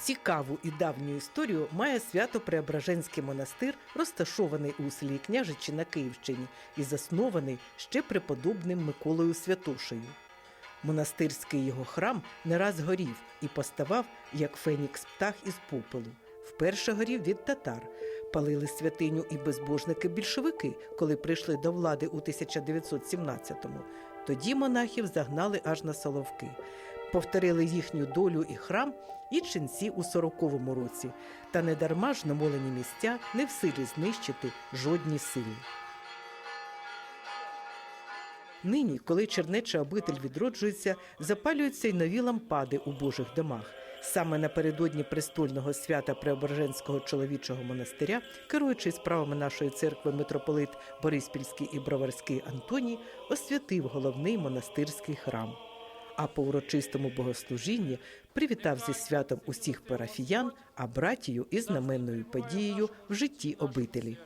Цікаву і давню історію має свято Преображенський монастир, розташований у селі Княжичі на Київщині і заснований ще преподобним Миколою Святошею. Монастирський його храм не раз горів і поставав, як фенікс птах із попелу. Вперше горів від татар. Палили святиню і безбожники більшовики, коли прийшли до влади у 1917-му. Тоді монахів загнали аж на Соловки. Повторили їхню долю і храм, і ченці у 40-му році. Та недарма ж намолені місця не в силі знищити жодні сили. Нині, коли чернеча обитель відроджується, запалюються й нові лампади у Божих домах. Саме напередодні престольного свята Преображенського чоловічого монастиря, керуючий справами нашої церкви митрополит Бориспільський і Броварський Антоній, освятив головний монастирський храм. А по урочистому богослужінні привітав зі святом усіх парафіян, а братію із знаменною подією в житті обителі.